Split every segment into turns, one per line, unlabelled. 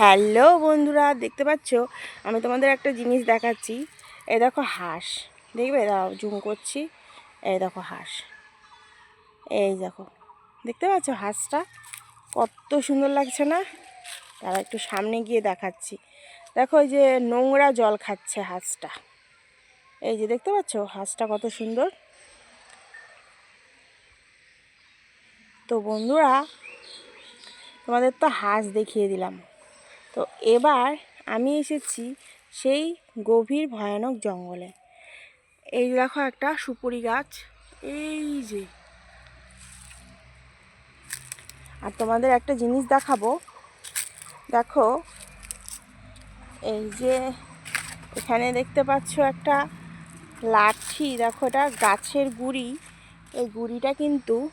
Hello বন্ধুরা, দেখতে পাচ্ছ? আমি তোমাদের একটা জিনিস দেখাচ্ছি। এই দেখো হাঁস, দেখবে? দাও, জুম করছি। এই দেখো হাঁস। এই দেখো, দেখতে পাচ্ছ হাঁসটা? কত সুন্দর লাগছে না? তারা একটু সামনে গিয়ে দেখাচ্ছি। দেখো যে নোংরা জল খাচ্ছে হাঁসটা। এই যে দেখতে পাচ্ছ হাঁসটা কত সুন্দর? তো বন্ধুরা, তোমাদের তো হাঁস দেখিয়ে দিলাম। তো এবার আমি এসেছি সেই গভীর ভয়ানক জঙ্গলে। এই দেখো একটা সুপুরি গাছ। এই যে। আর তোমাদের একটা জিনিস দেখাবো। দেখো, এই যে এখানে দেখতে পাচ্ছ একটা লাঠি। দেখো, এটা গাছের গুড়ি। এই গুড়িটা কিন্তু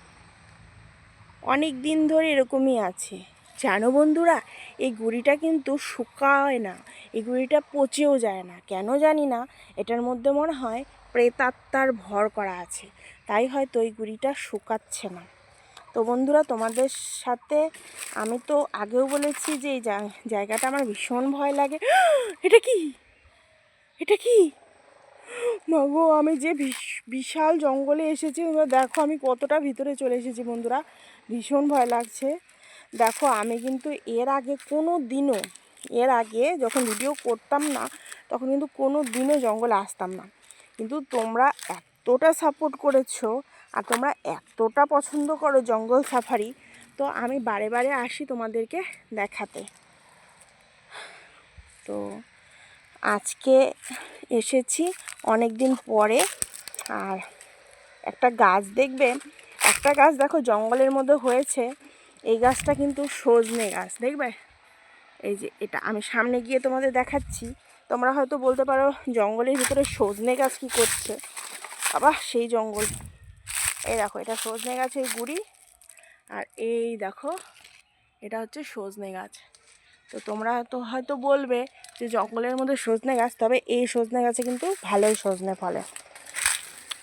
অনেক দিন ধরে এরকমই আছে। জানো বন্ধুরা, এই গুড়িটা কিন্তু শুকায় না, এই গুড়িটা পচেও যায় না। কেন জানি না, এটার মধ্যে মনে হয় প্রেতাত্মার ভর করা আছে, তাই হয়তো এই গুড়িটা শুকাচ্ছে না। তো বন্ধুরা, তোমাদের সাথে আমি তো আগেও বলেছি যে এই জায়গাটা আমার ভীষণ ভয় লাগে। এটা কি? এটা কি? মাগো আমি যে বিশাল জঙ্গলে এসেছি দেখো আমি কতটা ভিতরে চলে এসেছি বন্ধুরা। ভীষণ ভয় লাগছে। দেখো, আমি কিন্তু এর আগে কোনো দিনও, এর আগে যখন ভিডিও করতাম না, তখন কিন্তু কোনো দিনও জঙ্গলে আসতাম না। কিন্তু তোমরা এতটা সাপোর্ট করেছ আর তোমরা এতটা পছন্দ করো জঙ্গল সাফারি তো আমি বারে বারে আসি তোমাদেরকে দেখাতে। তো আজকে এসেছি অনেক দিন পরে, আর একটা গাছ দেখবে। একটা গাছ দেখো জঙ্গলের মধ্যে হয়েছে এই গাছটা কিন্তু সজনে গাছ, দেখবে? এই যে এটা, আমি সামনে গিয়ে তোমাদের দেখাচ্ছি। তোমরা হয়তো বলতে পারো, জঙ্গলের ভিতরে সজনে গাছ কী করছে? আবার সেই জঙ্গল। এই দেখো, এটা সজনে গাছের গুড়ি। আর এই দেখো, এটা হচ্ছে সজনে গাছ। তো তোমরা তো হয়তো বলবে যে জঙ্গলের মধ্যে সজনে গাছ, তবে এই সজনে গাছে কিন্তু ভালোই সজনে ফলে।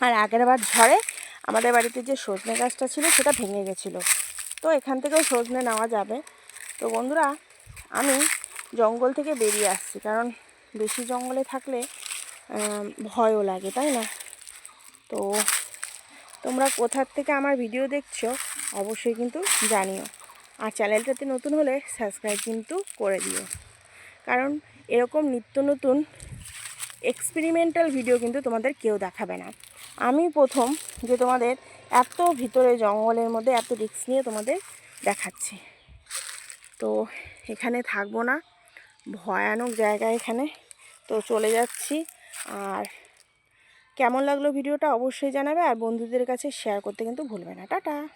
আর আগের বার ঝড়ে আমাদের বাড়িতে যে সজনে গাছটা ছিল, সেটা ভেঙে গেছিল। তো এখান থেকেও সজনে নেওয়া যাবে। তো বন্ধুরা, আমি জঙ্গল থেকে বেরিয়ে আসছি, কারণ বেশি জঙ্গলে থাকলে ভয়ও লাগে, তাই না? তো তোমরা কোথার থেকে আমার ভিডিও দেখছ, অবশ্যই কিন্তু জানিও। আর চ্যানেলটাতে নতুন হলে সাবস্ক্রাইব কিন্তু করে দিও। কারণ এরকম নিত্য নতুন এক্সপেরিমেন্টাল ভিডিও কিন্তু তোমাদের কেউ দেখাবে না। আমি প্রথম যে তোমাদের এত ভিতরে জঙ্গলের মধ্যে, এত রিক্স নিয়ে তোমাদের দেখাচ্ছি। তো এখানে থাকব না, ভয়ানক জায়গা এখানে। তো চলে যাচ্ছি, আর কেমন লাগল ভিডিওটা অবশ্যই জানাবে, আর বন্ধুদের কাছে শেয়ার করতে কিন্তু ভুলবে না। টাটা!